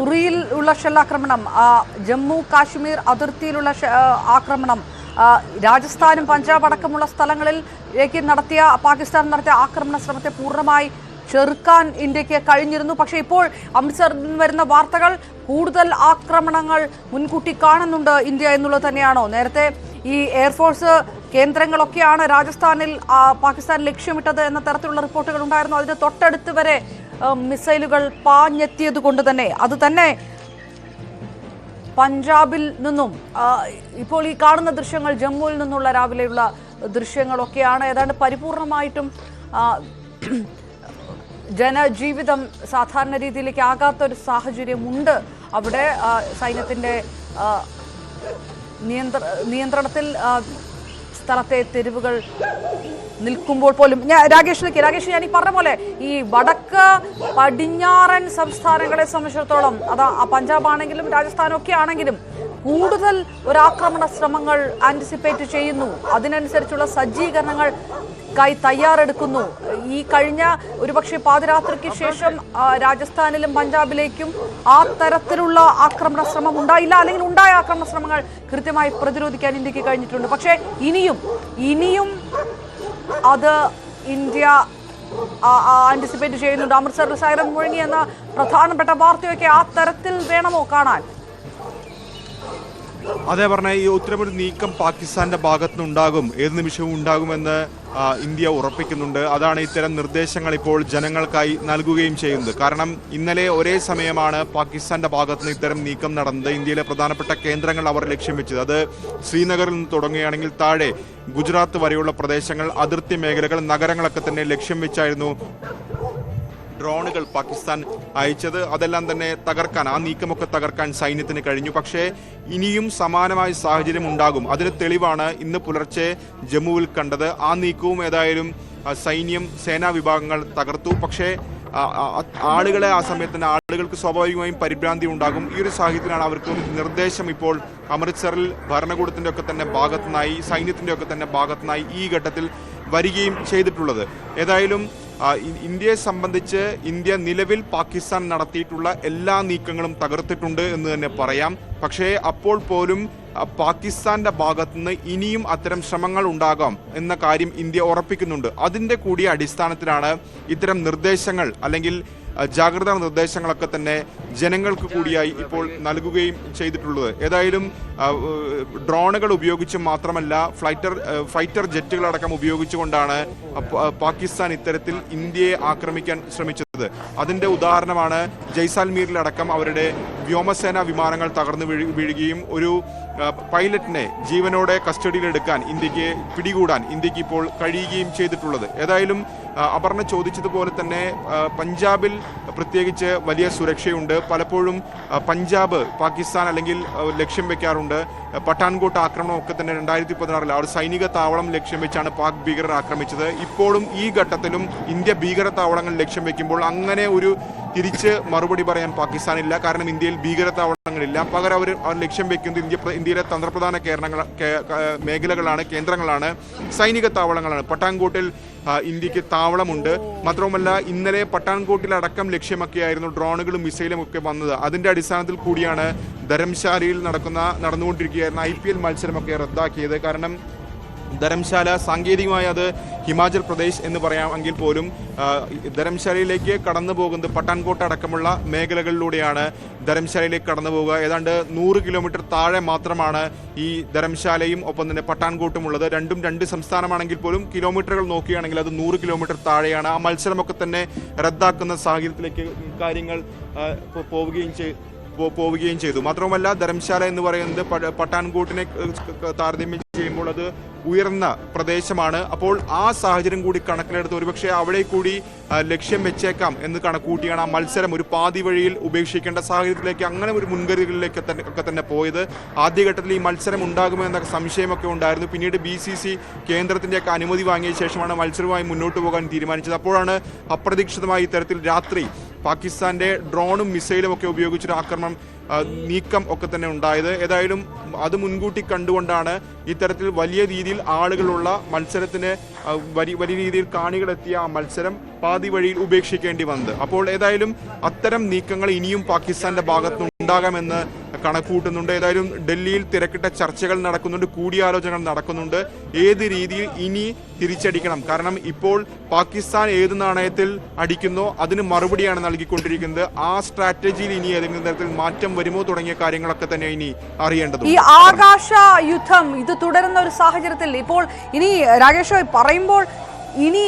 ഉറിയിൽ ഉള്ള ഷെല്ലാക്രമണം ജമ്മു കാശ്മീർ അതിർത്തിയിലുള്ള ആക്രമണം രാജസ്ഥാനും പഞ്ചാബ് അടക്കമുള്ള സ്ഥലങ്ങളിലേക്ക് നടത്തിയ പാകിസ്ഥാൻ നടത്തിയ ആക്രമണ ശ്രമത്തെ പൂർണമായി ചെറുക്കാൻ ഇന്ത്യയ്ക്ക് കഴിഞ്ഞിരുന്നു. പക്ഷേ ഇപ്പോൾ അമൃത്സറിൽ നിന്ന് വരുന്ന വാർത്തകൾ കൂടുതൽ ആക്രമണങ്ങൾ മുൻകൂട്ടി കാണുന്നുണ്ട് ഇന്ത്യ എന്നുള്ളത് തന്നെയാണോ? നേരത്തെ ഈ എയർഫോഴ്സ് കേന്ദ്രങ്ങളൊക്കെയാണ് രാജസ്ഥാനിൽ പാകിസ്ഥാൻ ലക്ഷ്യമിട്ടത് എന്ന തരത്തിലുള്ള റിപ്പോർട്ടുകൾ ഉണ്ടായിരുന്നു. അതിന് തൊട്ടടുത്ത് വരെ മിസൈലുകൾ പാഞ്ഞെത്തിയത് കൊണ്ട് തന്നെ. അത് തന്നെ പഞ്ചാബിൽ നിന്നും ഇപ്പോൾ ഈ കാണുന്ന ദൃശ്യങ്ങൾ ജമ്മുവിൽ നിന്നുള്ള രാവിലെയുള്ള ദൃശ്യങ്ങളൊക്കെയാണ്. ഏതാണ്ട് പരിപൂർണമായിട്ടും ജനജീവിതം സാധാരണ രീതിയിലേക്ക് ആകാത്ത ഒരു സാഹചര്യമുണ്ട്. അവിടെ സൈന്യത്തിന്റെ നിയന്ത്ര നിയന്ത്രണത്തിൽ സ്ഥലത്തെ തെരുവുകൾ നിൽക്കുമ്പോൾ പോലും ഞാൻ രാകേഷിലേക്ക് രാകേഷ് ഞാൻ ഈ പറഞ്ഞ പോലെ ഈ വടക്ക് പടിഞ്ഞാറൻ സംസ്ഥാനങ്ങളെ സംബന്ധിച്ചിടത്തോളം അതാ പഞ്ചാബ് ആണെങ്കിലും രാജസ്ഥാനൊക്കെ ആണെങ്കിലും കൂടുതൽ ഒരാക്രമണ ശ്രമങ്ങൾ ആന്റിസിപ്പേറ്റ് ചെയ്യുന്നു. അതിനനുസരിച്ചുള്ള സജ്ജീകരണങ്ങൾ ക്കായി തയ്യാറെടുക്കുന്നു. ഈ കഴിഞ്ഞ ഒരുപക്ഷെ പാതിരാത്രിക്ക് ശേഷം രാജസ്ഥാനിലും പഞ്ചാബിലേക്കും ആ തരത്തിലുള്ള ആക്രമണ ശ്രമം ഉണ്ടായില്ല. അല്ലെങ്കിൽ ഉണ്ടായ ആക്രമണ ശ്രമങ്ങൾ കൃത്യമായി പ്രതിരോധിക്കാൻ ഇന്ത്യയ്ക്ക് കഴിഞ്ഞിട്ടുണ്ട്. പക്ഷേ ഇനിയും ഇനിയും അത് ഇന്ത്യ ആന്റിസിപ്പേറ്റ് ചെയ്യുന്നുണ്ട്. അമൃത്സറിൽ സൈറൻ മുഴങ്ങി എന്ന പ്രധാനപ്പെട്ട വാർത്തയൊക്കെ ആ തരത്തിൽ വേണമോ കാണാൻ? അതേ പറഞ്ഞ ഈ ഉത്തരമൊരു നീക്കം പാകിസ്ഥാന്റെ ഭാഗത്തുനിന്നുണ്ടാകും. ഏത് നിമിഷവും ഉണ്ടാകുമെന്ന് ഇന്ത്യ ഉറപ്പിക്കുന്നുണ്ട്. അതാണ് ഇത്തരം നിർദ്ദേശങ്ങൾ ഇപ്പോൾ ജനങ്ങൾക്കായി നൽകുകയും ചെയ്യുന്നത്. കാരണം ഇന്നലെ ഒരേ സമയമാണ് പാകിസ്ഥാന്റെ ഭാഗത്തുനിന്ന് ഇത്തരം നീക്കം നടന്നത്. ഇന്ത്യയിലെ പ്രധാനപ്പെട്ട കേന്ദ്രങ്ങൾ അവർ ലക്ഷ്യം വെച്ചത്. അത് ശ്രീനഗറിൽ നിന്ന് തുടങ്ങുകയാണെങ്കിൽ താഴെ ഗുജറാത്ത് വരെയുള്ള പ്രദേശങ്ങൾ അതിർത്തി മേഖലകൾ നഗരങ്ങളൊക്കെ തന്നെ ലക്ഷ്യം വെച്ചായിരുന്നു ഡ്രോണുകൾ പാകിസ്ഥാൻ അയച്ചത് അതെല്ലാം തന്നെ തകർക്കാൻ ആ നീക്കമൊക്കെ തകർക്കാൻ സൈന്യത്തിന് കഴിഞ്ഞു. പക്ഷേ ഇനിയും സമാനമായ സാഹചര്യം ഉണ്ടാകും. അതിന് തെളിവാണ് ഇന്ന് പുലർച്ചെ ജമ്മുവിൽ കണ്ടത്. ആ നീക്കവും ഏതായാലും സൈന്യം സേനാ വിഭാഗങ്ങൾ തകർത്തു. പക്ഷേ ആളുകളെ ആ സമയത്ത് തന്നെ ആളുകൾക്ക് സ്വാഭാവികമായും പരിഭ്രാന്തി ഉണ്ടാകും. ഈ ഒരു സാഹചര്യത്തിലാണ് അവർക്ക് നിർദ്ദേശം ഇപ്പോൾ അമൃത്സറിൽ ഭരണകൂടത്തിന്റെ ഒക്കെ തന്നെ ഭാഗത്തുനിന്നായി സൈന്യത്തിന്റെ ഒക്കെ തന്നെ ഭാഗത്തുനിന്നായി ഈ ഘട്ടത്തിൽ വരികയും ചെയ്തിട്ടുള്ളത്. ഏതായാലും ഇന്ത്യയെ സംബന്ധിച്ച് ഇന്ത്യ നിലവിൽ പാകിസ്ഥാൻ നടത്തിയിട്ടുള്ള എല്ലാ നീക്കങ്ങളും തകർത്തിട്ടുണ്ട് എന്ന് തന്നെ പറയാം. പക്ഷേ അപ്പോൾ പോലും പാകിസ്ഥാന്റെ ഭാഗത്തുനിന്ന് ഇനിയും അത്തരം ശ്രമങ്ങൾ ഉണ്ടാകാം എന്ന കാര്യം ഇന്ത്യ ഉറപ്പിക്കുന്നുണ്ട്. അതിന്റെ കൂടി അടിസ്ഥാനത്തിലാണ് ഇത്തരം നിർദ്ദേശങ്ങൾ അല്ലെങ്കിൽ ജാഗ്രതാ നിർദ്ദേശങ്ങളൊക്കെ തന്നെ ജനങ്ങൾക്ക് കൂടിയായി ഇപ്പോൾ നൽകുകയും ചെയ്തിട്ടുള്ളത്. ഏതായാലും ഡ്രോണുകൾ ഉപയോഗിച്ച് മാത്രമല്ല ഫ്ലൈറ്റർ ഫൈറ്റർ ജെറ്റുകളടക്കം ഉപയോഗിച്ചുകൊണ്ടാണ് പാകിസ്ഥാൻ ഇത്തരത്തിൽ ഇന്ത്യയെ ആക്രമിക്കാൻ ശ്രമിച്ചത്. അതിന്റെ ഉദാഹരണമാണ് ജയ്സാൽമീറിലടക്കം അവരുടെ വ്യോമസേന വിമാനങ്ങൾ തകർന്നു വീഴുകയും ഒരു പൈലറ്റിനെ ജീവനോടെ കസ്റ്റഡിയിലെടുക്കാൻ ഇന്ത്യയ്ക്ക് പിടികൂടാൻ ഇന്ത്യയ്ക്ക് ഇപ്പോൾ കഴിയുകയും ചെയ്തിട്ടുള്ളത്. ഏതായാലും അപർണ ചോദിച്ചതുപോലെ തന്നെ പഞ്ചാബിൽ പ്രത്യേകിച്ച് വലിയ സുരക്ഷയുണ്ട്. പലപ്പോഴും പഞ്ചാബ് പാകിസ്ഥാൻ അല്ലെങ്കിൽ ലക്ഷ്യം വെക്കാറുണ്ട്. പട്ടാൻകോട്ട് ആക്രമണം ഒക്കെ തന്നെ രണ്ടായിരത്തി പതിനാറിൽ ഒരു സൈനിക താവളം ലക്ഷ്യം വെച്ചാണ് പാക് ഭീകരർ ആക്രമിച്ചത്. ഇപ്പോഴും ഈ ഘട്ടത്തിലും ഇന്ത്യ ഭീകര താവളങ്ങൾ ലക്ഷ്യം വെക്കുമ്പോൾ അങ്ങനെ ഒരു തിരിച്ച് മറുപടി പറയാൻ പാകിസ്ഥാനില്ല. കാരണം ഇന്ത്യയിൽ ഭീകര താവളങ്ങളില്ല പകരം അവർ അവർ ലക്ഷ്യം വെക്കുന്നത് ഇന്ത്യ ഇന്ത്യയിലെ തന്ത്രപ്രധാന കേരളങ്ങൾ മേഖലകളാണ് കേന്ദ്രങ്ങളാണ്. സൈനിക താവളങ്ങളാണ്. പട്ടാൻകോട്ടിൽ ഇന്ത്യയ്ക്ക് താവളമുണ്ട്. മാത്രവുമല്ല ഇന്നലെ പട്ടാൻകോട്ടിൽ അടക്കം ലക്ഷ്യമാക്കിയായിരുന്നു ഡ്രോണുകളും മിസൈലും ഒക്കെ വന്നത്. അതിന്റെ അടിസ്ഥാനത്തിൽ കൂടിയാണ് ധരംശാലയിൽ നടക്കുന്ന നടന്നുകൊണ്ടിരിക്കുകയായിരുന്ന ഐ പി എൽ മത്സരമൊക്കെ റദ്ദാക്കിയത്. കാരണം ധരംശാല സാങ്കേതികമായി അത് ഹിമാചൽ പ്രദേശ് എന്ന് പറയാമെങ്കിൽ പോലും ധരംശാലയിലേക്ക് കടന്നു പോകുന്നത് പട്ടാൻകോട്ട് അടക്കമുള്ള മേഖലകളിലൂടെയാണ് ധരംശാലയിലേക്ക് കടന്നു പോകുക. ഏതാണ്ട് നൂറ് കിലോമീറ്റർ താഴെ മാത്രമാണ് ഈ ധരംശാലയും ഒപ്പം തന്നെ പട്ടാൻകോട്ടും ഉള്ളത്. രണ്ടും രണ്ട് സംസ്ഥാനമാണെങ്കിൽ പോലും കിലോമീറ്ററുകൾ നോക്കുകയാണെങ്കിൽ അത് നൂറ് കിലോമീറ്റർ താഴെയാണ്. ആ മത്സരമൊക്കെ തന്നെ റദ്ദാക്കുന്ന സാഹചര്യത്തിലേക്ക് കാര്യങ്ങൾ പോവുകയും പോവുകയും ചെയ്തു. മാത്രവുമല്ല ധരംശാല എന്ന് പറയുന്നത് പട്ടാൻകോട്ടിനെ താരതമ്യം ചെയ്യുമ്പോൾ അത് ഉയർന്ന പ്രദേശമാണ്. അപ്പോൾ ആ സാഹചര്യം കൂടി കണക്കിലെടുത്ത് ഒരുപക്ഷെ അവിടെ കൂടി ലക്ഷ്യം വെച്ചേക്കാം എന്ന് കണക്കൂട്ടിയാണ് ആ മത്സരം ഒരു പാതി വഴിയിൽ ഉപേക്ഷിക്കേണ്ട സാഹചര്യത്തിലേക്ക് അങ്ങനെ ഒരു മുൻകരുതലിലേക്ക് തന്നെ ഒക്കെ തന്നെ പോയത്. ആദ്യഘട്ടത്തിൽ ഈ മത്സരം ഉണ്ടാകുമോ എന്ന സംശയമൊക്കെ ഉണ്ടായിരുന്നു. പിന്നീട് ബി സി സി കേന്ദ്രത്തിന്റെയൊക്കെ അനുമതി വാങ്ങിയ ശേഷമാണ് മത്സരവുമായി മുന്നോട്ട് പോകാൻ തീരുമാനിച്ചത്. അപ്പോഴാണ് അപ്രതീക്ഷിതമായി ഇത്തരത്തിൽ രാത്രി പാകിസ്ഥാന്റെ ഡ്രോണും മിസൈലും ഒക്കെ ഉപയോഗിച്ചൊരു ആക്രമണം നീക്കം ഒക്കെ തന്നെ ഉണ്ടായത്. ഏതായാലും അത് മുൻകൂട്ടി കണ്ടുകൊണ്ടാണ് ഇത്തരത്തിൽ വലിയ രീതിയിൽ ആളുകളുള്ള മത്സരത്തിന് വലിയ രീതിയിൽ കാണികളെത്തിയ ആ മത്സരം പാതി വഴിയിൽ ഉപേക്ഷിക്കേണ്ടി വന്നത്. അപ്പോൾ ഏതായാലും അത്തരം നീക്കങ്ങൾ ഇനിയും പാകിസ്ഥാന്റെ ഭാഗത്തുനിന്ന് ഉണ്ടാകാമെന്ന് കണക്കൂട്ടുന്നുണ്ട് ഏതായാലും ഡൽഹിയിൽ തിരക്കിട്ട ചർച്ചകൾ നടക്കുന്നുണ്ട് കൂടിയാലോചനകൾ നടക്കുന്നുണ്ട്. ഏത് രീതിയിൽ ഇനി തിരിച്ചടിക്കണം? കാരണം ഇപ്പോൾ പാകിസ്ഥാൻ ഏത് നാണയത്തിൽ അടിക്കുന്നോ അതിന് മറുപടിയാണ് നൽകിക്കൊണ്ടിരിക്കുന്നത്. ആ സ്ട്രാറ്റജിയിൽ ഇനി ഏതെങ്കിലും തരത്തിൽ മാറ്റം വരുമോ തുടങ്ങിയ കാര്യങ്ങളൊക്കെ തന്നെ ഇനി അറിയേണ്ടത് ഈ ആകാശ യുദ്ധം ഇത് തുടരുന്ന ഒരു സാഹചര്യത്തിൽ ഇപ്പോൾ ഇനി രാജേഷ് പറയുമ്പോൾ ഇനി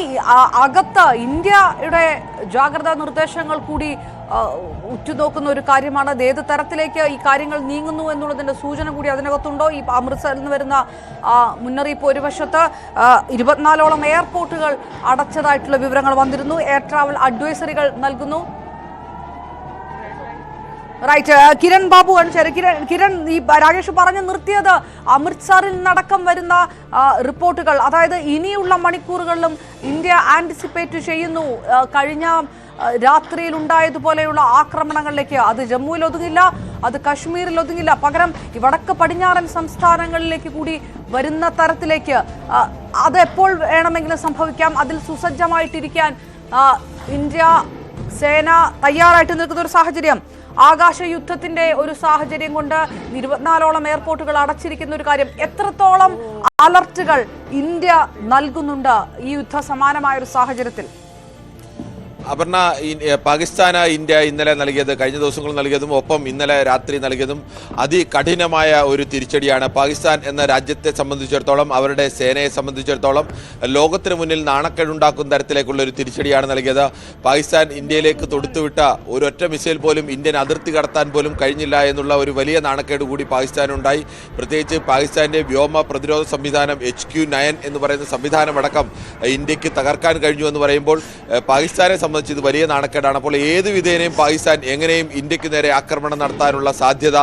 അകത്ത് ഇന്ത്യയുടെ ജാഗ്രതാ നിർദ്ദേശങ്ങൾ കൂടി ഉറ്റുനോക്കുന്ന ഒരു കാര്യമാണ്. അത് ഏത് തരത്തിലേക്ക് ഈ കാര്യങ്ങൾ നീങ്ങുന്നു എന്നുള്ളതിന്റെ സൂചന കൂടി അതിനകത്തുണ്ടോ? ഈ അമൃത്സറിൽ നിന്ന് വരുന്ന മുന്നറിയിപ്പ് ഒരു വശത്ത് ഇരുപത്തിനാലോളം എയർപോർട്ടുകൾ അടച്ചതായിട്ടുള്ള വിവരങ്ങൾ വന്നിരുന്നു. എയർ ട്രാവൽ അഡ്വൈസറികൾ നൽകുന്നു. റൈറ്റ് കിരൺ ബാബു ആണ് ശരി കിരൺ കിരൺ ഈ രാകേഷ് പറഞ്ഞു നിർത്തിയത് അമൃത്സറിൽ നിന്നടക്കം വരുന്ന റിപ്പോർട്ടുകൾ. അതായത് ഇനിയുള്ള മണിക്കൂറുകളിലും ഇന്ത്യ ആന്റിസിപ്പേറ്റ് ചെയ്യുന്നു. കഴിഞ്ഞ രാത്രിയിൽ ഉണ്ടായതുപോലെയുള്ള ആക്രമണങ്ങളിലേക്ക് അത് ജമ്മുവിൽ ഒതുങ്ങില്ല അത് കശ്മീരിൽ ഒതുങ്ങില്ല. പകരം ഈ വടക്ക് പടിഞ്ഞാറൻ സംസ്ഥാനങ്ങളിലേക്ക് കൂടി വരുന്ന തരത്തിലേക്ക് അത് എപ്പോൾ വേണമെങ്കിലും സംഭവിക്കാം? അതിൽ സുസജ്ജമായിട്ടിരിക്കാൻ ഇന്ത്യ സേന തയ്യാറായിട്ട് നിൽക്കുന്ന ഒരു സാഹചര്യം. ആകാശ യുദ്ധത്തിന്റെ ഒരു സാഹചര്യം കൊണ്ട് ഇരുപത്തിനാലോളം എയർപോർട്ടുകൾ അടച്ചിരിക്കുന്ന ഒരു കാര്യം. എത്രത്തോളം അലർട്ടുകൾ ഇന്ത്യ നൽകുന്നുണ്ട് ഈ യുദ്ധ സമാനമായ ഒരു സാഹചര്യത്തിൽ? അപർണ പാകിസ്ഥാന ഇന്ത്യ ഇന്നലെ നൽകിയത് കഴിഞ്ഞ ദിവസങ്ങൾ നൽകിയതും ഒപ്പം ഇന്നലെ രാത്രി നൽകിയതും അതികഠിനമായ ഒരു തിരിച്ചടിയാണ്. പാകിസ്ഥാൻ എന്ന രാജ്യത്തെ സംബന്ധിച്ചിടത്തോളം അവരുടെ സേനയെ സംബന്ധിച്ചിടത്തോളം ലോകത്തിന് മുന്നിൽ നാണക്കേടുണ്ടാക്കുന്ന തരത്തിലേക്കുള്ള ഒരു തിരിച്ചടിയാണ് നൽകിയത്. പാകിസ്ഥാൻ ഇന്ത്യയിലേക്ക് തൊടുത്തുവിട്ട ഒരൊറ്റ മിസൈൽ പോലും ഇന്ത്യൻ അതിർത്തി കടത്താൻ പോലും കഴിഞ്ഞില്ല എന്നുള്ള ഒരു വലിയ നാണക്കേട് കൂടി പാകിസ്ഥാനുണ്ടായി പ്രത്യേകിച്ച് പാകിസ്ഥാന്റെ വ്യോമ പ്രതിരോധ സംവിധാനം എച്ച് ക്യു നയൻ എന്ന് പറയുന്ന സംവിധാനമടക്കം ഇന്ത്യയ്ക്ക് തകർക്കാൻ കഴിഞ്ഞു എന്ന് പറയുമ്പോൾ പാകിസ്ഥാനെ സംബന്ധിച്ച് ഇത് വലിയ നാണക്കേടാണ്. അപ്പോൾ ഏത് വിധേനയും പാകിസ്ഥാൻ എങ്ങനെയും ഇന്ത്യയ്ക്ക് നേരെ ആക്രമണം നടത്താനുള്ള സാധ്യത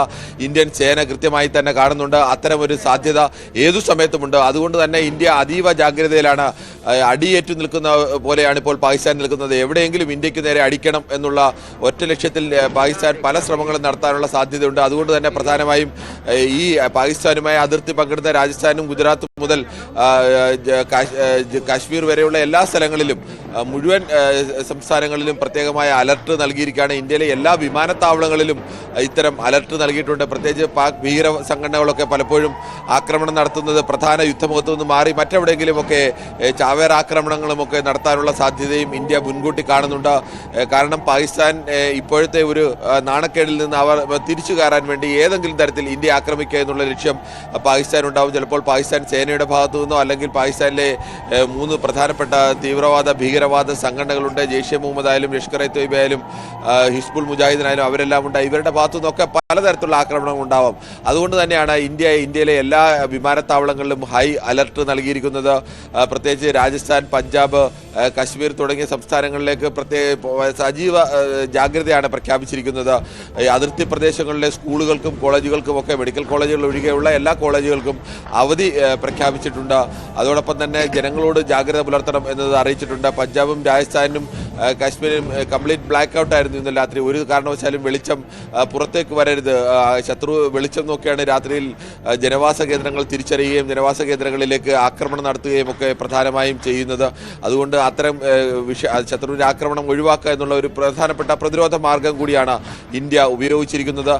ഇന്ത്യൻ സേന കൃത്യമായി തന്നെ കാണുന്നുണ്ട്. അത്തരമൊരു സാധ്യത ഏതു സമയത്തുമുണ്ട്? അതുകൊണ്ട് തന്നെ ഇന്ത്യ അതീവ ജാഗ്രതയിലാണ് അടിയേറ്റു നിൽക്കുന്ന പോലെയാണ് ഇപ്പോൾ പാകിസ്ഥാൻ നിൽക്കുന്നത്. എവിടെയെങ്കിലും ഇന്ത്യയ്ക്ക് നേരെ അടിക്കണം എന്നുള്ള ഒറ്റ ലക്ഷ്യത്തിൽ പാകിസ്ഥാൻ പല ശ്രമങ്ങളും നടത്താനുള്ള സാധ്യതയുണ്ട്. അതുകൊണ്ട് തന്നെ പ്രധാനമായും ഈ പാകിസ്ഥാനുമായി അതിർത്തി പങ്കിടുന്ന രാജസ്ഥാനും ഗുജറാത്തും മുതൽ കാശ്മീർ വരെയുള്ള എല്ലാ സ്ഥലങ്ങളിലും മുഴുവൻ സംസ്ഥാനങ്ങളിലും പ്രത്യേകമായ അലർട്ട് നൽകിയിരിക്കുകയാണ്. ഇന്ത്യയിലെ എല്ലാ വിമാനത്താവളങ്ങളിലും ഇത്തരം അലർട്ട് നൽകിയിട്ടുണ്ട്. പ്രത്യേകിച്ച് പാക് ഭീകര സംഘടനകളൊക്കെ പലപ്പോഴും ആക്രമണം നടത്തുന്നത് പ്രധാന യുദ്ധമുഖത്തു നിന്ന് മാറി മറ്റെവിടെയെങ്കിലുമൊക്കെ ചാവേർ ആക്രമണങ്ങളുമൊക്കെ നടത്താനുള്ള സാധ്യതയും ഇന്ത്യ മുൻകൂട്ടി കാണുന്നുണ്ട്. കാരണം പാകിസ്ഥാൻ ഇപ്പോഴത്തെ ഒരു നാണക്കേടിൽ നിന്ന് അവർ തിരിച്ചു കയറാൻ വേണ്ടി ഏതെങ്കിലും തരത്തിൽ ഇന്ത്യ ആക്രമിക്കുക എന്നുള്ള ലക്ഷ്യം പാകിസ്ഥാൻ ഉണ്ടാവും ചിലപ്പോൾ പാകിസ്ഥാൻ സേനയുടെ ഭാഗത്തു നിന്നോ അല്ലെങ്കിൽ പാകിസ്ഥാനിലെ മൂന്ന് പ്രധാനപ്പെട്ട തീവ്രവാദ ഭീകരവാദ സംഘടനകളുണ്ട് ജെയ്ഷെ മുഹമ്മദ് ആയാലും ലഷ്കർ എ തൊയ്ബ ആയാലും ഹിസ്ബുൾ മുജാഹിദിനായാലും അവരെല്ലാം ഉണ്ട്. ഇവരുടെ ഭാഗത്തു നിന്നൊക്കെ പലതരത്തിലുള്ള ആക്രമണം ഉണ്ടാവാം. അതുകൊണ്ട് തന്നെയാണ് ഇന്ത്യ ഇന്ത്യയിലെ എല്ലാ വിമാനത്താവളങ്ങളിലും ഹൈ അലർട്ട് നൽകിയിരിക്കുന്നത്. പ്രത്യേകിച്ച് രാജസ്ഥാൻ പഞ്ചാബ് കാശ്മീർ തുടങ്ങിയ സംസ്ഥാനങ്ങളിലേക്ക് പ്രത്യേക സജീവ ജാഗ്രതയാണ് പ്രഖ്യാപിച്ചിരിക്കുന്നത്. അതിർത്തി പ്രദേശങ്ങളിലെ സ്കൂളുകൾക്കും കോളേജുകൾക്കും ഒക്കെ മെഡിക്കൽ കോളേജുകൾ ഒഴികെയുള്ള എല്ലാ കോളേജുകൾക്കും അവധി പ്രഖ്യാപിച്ചിട്ടുണ്ട്. അതോടൊപ്പം തന്നെ ജനങ്ങളോട് ജാഗ്രത പുലർത്തണം എന്നത് അറിയിച്ചിട്ടുണ്ട്. പഞ്ചാബും രാജസ്ഥാനും ആ, കാശ്മീരും കംപ്ലീറ്റ് ബ്ലാക്ക് ഔട്ട് ആയിരുന്നു ഇന്ന് രാത്രി. ഒരു കാരണവശാലും വെളിച്ചം പുറത്തേക്ക് വരരുത്. ശത്രു വെളിച്ചം നോക്കിയാണ് രാത്രിയിൽ ജനവാസ കേന്ദ്രങ്ങൾ തിരിച്ചറിയുകയും ജനവാസ കേന്ദ്രങ്ങളിലേക്ക് ആക്രമണം നടത്തുകയും ഒക്കെ പ്രധാനമായും ചെയ്യുന്നത്. അതുകൊണ്ട് അത്തരം വിഷ ശത്രുവിന്റെ ആക്രമണം ഒഴിവാക്കുക എന്നുള്ള ഒരു പ്രധാനപ്പെട്ട പ്രതിരോധ മാർഗം കൂടിയാണ് ഇന്ത്യ ഉപയോഗിച്ചിരിക്കുന്നത്.